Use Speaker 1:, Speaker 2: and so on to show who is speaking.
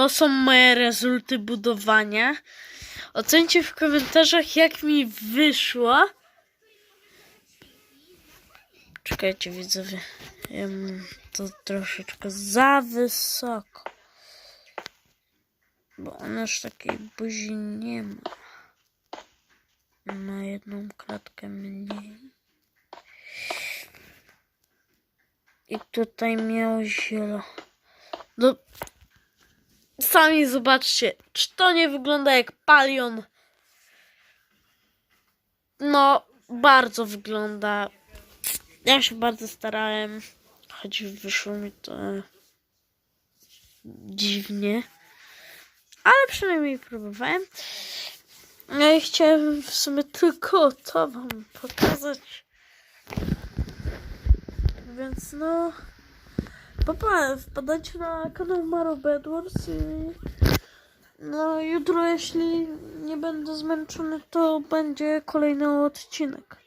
Speaker 1: to są moje rezulty budowania. Ocencie w komentarzach, jak mi wyszło. Czekajcie, widzowie. To troszeczkę za wysoko. Bo ona już takiej buzi nie ma. Ma jedną klatkę mniej. I tutaj miał zielo. No, sami zobaczcie, czy to nie wygląda jak palion. No, bardzo wygląda. Ja się bardzo starałem, choć wyszło mi to dziwnie. Ale przynajmniej próbowałem. No i chciałem w sumie tylko to wam pokazać. Więc no. Papa, wpadajcie na kanał Maro Bedwars i no jutro jeśli nie będę zmęczony, to będzie kolejny odcinek.